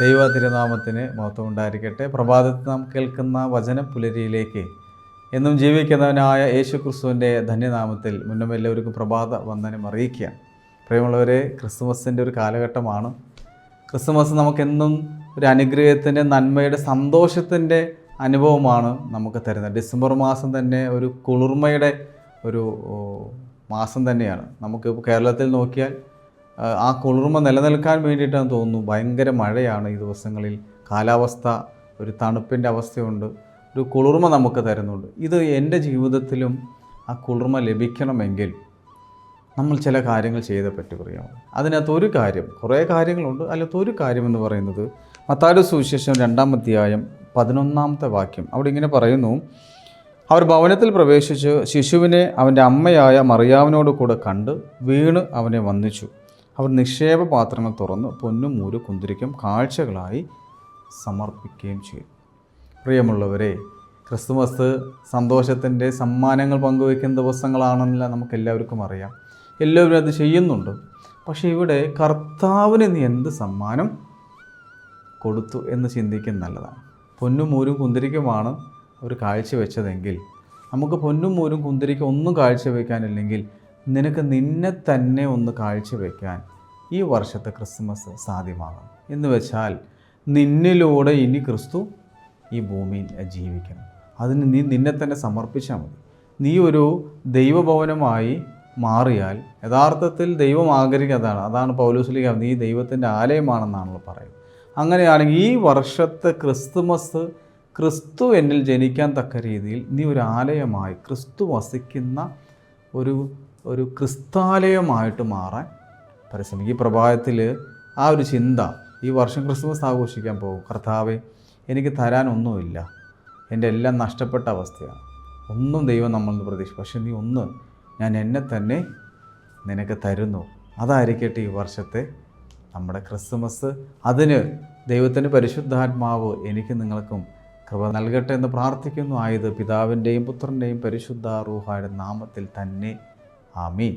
ദൈവ തിരുനാമത്തിന് മഹത്വം ഉണ്ടായിരിക്കട്ടെ പ്രഭാതത്തിൽ നാം കേൾക്കുന്ന വചന പുലരിയിലേക്ക്. എന്നും ജീവിക്കുന്നവനായ യേശു ക്രിസ്തുവിന്റെ ധന്യനാമത്തിൽ മുന്നും എല്ലാവർക്കും പ്രഭാത വന്ദനം അറിയിക്കുക. പ്രിയമുള്ളവരെ ക്രിസ്തുമസിന്റെ ഒരു കാലഘട്ടമാണ്. ക്രിസ്തുമസ് നമുക്കെന്നും ഒരു അനുഗ്രഹത്തിന്റെ നന്മയുടെ സന്തോഷത്തിന്റെ അനുഭവമാണ് നമുക്ക് തരുന്നത്. ഡിസംബർ മാസം തന്നെ ഒരു കുളിർമയുടെ ഒരു മാസം തന്നെയാണ്. നമുക്ക് കേരളത്തിൽ നോക്കിയാൽ ആ, കുളിർമ നിലനിൽക്കാൻ വേണ്ടിയിട്ടാണ് തോന്നുന്നു. ഭയങ്കര മഴയാണ് ഈ ദിവസങ്ങളിൽ. കാലാവസ്ഥ ഒരു തണുപ്പിന്റെ അവസ്ഥയുണ്ട്. ഒരു കുളിർമ നമുക്ക് തരുന്നുണ്ട്. ഇത് എന്റെ ജീവിതത്തിലും ആ കുളിർമ ലഭിക്കണമെങ്കിൽ നമ്മൾ ചില കാര്യങ്ങൾ ചെയ്തേ പറ്റു പറയാം അതിനകത്ത് ഒരു കാര്യം കുറേ കാര്യങ്ങളുണ്ട്. അതിനകത്ത് ഒരു കാര്യം എന്ന് പറയുന്നത് മത്താരു സുവിശേഷം രണ്ടാം അധ്യായം പതിനൊന്നാമത്തെ വാക്യം. അവിടെ ഇങ്ങനെ പറയുന്നു അവർ ഭവനത്തിൽ പ്രവേശിച്ച് ശിശുവിനെ അവന്റെ അമ്മയായ മറിയാവിനോട് കൂടെ കണ്ട് വീണ് അവനെ വന്ദിച്ചു. അവർ നിക്ഷേപ പാത്രങ്ങൾ തുറന്ന് പൊന്നും മൂര് കുന്തിരിക്കും കാഴ്ചകളായി സമർപ്പിക്കുകയും ചെയ്തു. പ്രിയമുള്ളവരെ ക്രിസ്തുമസ് സന്തോഷത്തിന്റെ സമ്മാനങ്ങൾ പങ്കുവയ്ക്കുന്ന ദിവസങ്ങളാണെന്നില്ല നമുക്ക് എല്ലാവർക്കും അറിയാം. എല്ലാവരും അത് ചെയ്യുന്നുണ്ട്. പക്ഷേ ഇവിടെ കർത്താവിന് നീ എന്ത് സമ്മാനം കൊടുത്തു എന്ന് ചിന്തിക്കുന്നത് നല്ലതാണ്. പൊന്നും മൂരും കുന്തിരിക്കുമാണ് അവർ കാഴ്ചവെച്ചതെങ്കിൽ നമുക്ക് പൊന്നും മൂരും കുന്തിരിക്കും ഒന്നും കാഴ്ചവെക്കാനില്ലെങ്കിൽ നിനക്ക് നിന്നെ തന്നെ ഒന്ന് കാഴ്ചവെക്കാൻ ഈ വർഷത്തെ ക്രിസ്മസ് സാധ്യമാകണം എന്ന് വെച്ചാൽ നിന്നിലൂടെ ഇനി ക്രിസ്തു ഈ ഭൂമിയിൽ ജീവിക്കണം. അതിന് നീ നിന്നെ തന്നെ സമർപ്പിച്ചാൽ മതി. നീ ഒരു ദൈവഭവനമായി മാറിയാൽ യഥാർത്ഥത്തിൽ ദൈവം ആഗ്രഹിക്കുന്നതാണ്. അതാണ് പൗലോസ്ലിക നീ ദൈവത്തിന്റെ ആലയമാണെന്നാണല്ലോ പറയുന്നത്. അങ്ങനെയാണെങ്കിൽ ഈ വർഷത്തെ ക്രിസ്തുമസ് ക്രിസ്തു എന്നിൽ ജനിക്കാൻ തക്ക രീതിയിൽ നീ ഒരു ആലയമായി ക്രിസ്തു വസിക്കുന്ന ഒരു ഒരു ക്രിസ്താലയമായിട്ട് മാറാൻ പരിശ്രമിക്കും ഈ പ്രഭാതത്തിൽ ആ ഒരു ചിന്ത ഈ വർഷം ക്രിസ്മസ് ആഘോഷിക്കാൻ പോകും. കർത്താവെ എനിക്ക് തരാനൊന്നുമില്ല. എന്റെ എല്ലാം നഷ്ടപ്പെട്ട അവസ്ഥയാണ്. ഒന്നും ദൈവം നമ്മളിൽ പ്രതീക്ഷ പക്ഷെ നീ ഒന്ന് ഞാൻ എന്നെ തന്നെ നിനക്ക് തരുന്നു. അതായിരിക്കട്ടെ ഈ വർഷത്തെ നമ്മുടെ ക്രിസ്മസ്. അതിന് ദൈവത്തിന്റെ പരിശുദ്ധാത്മാവ് എനിക്ക് നിങ്ങൾക്കും കൃപ നൽകട്ടെ എന്ന് പ്രാർത്ഥിക്കുന്നു. ആയത് പിതാവിന്റെയും പുത്രന്റെയും പരിശുദ്ധ റൂഹായുടെ നാമത്തിൽ തന്നെ. ആമീൻ.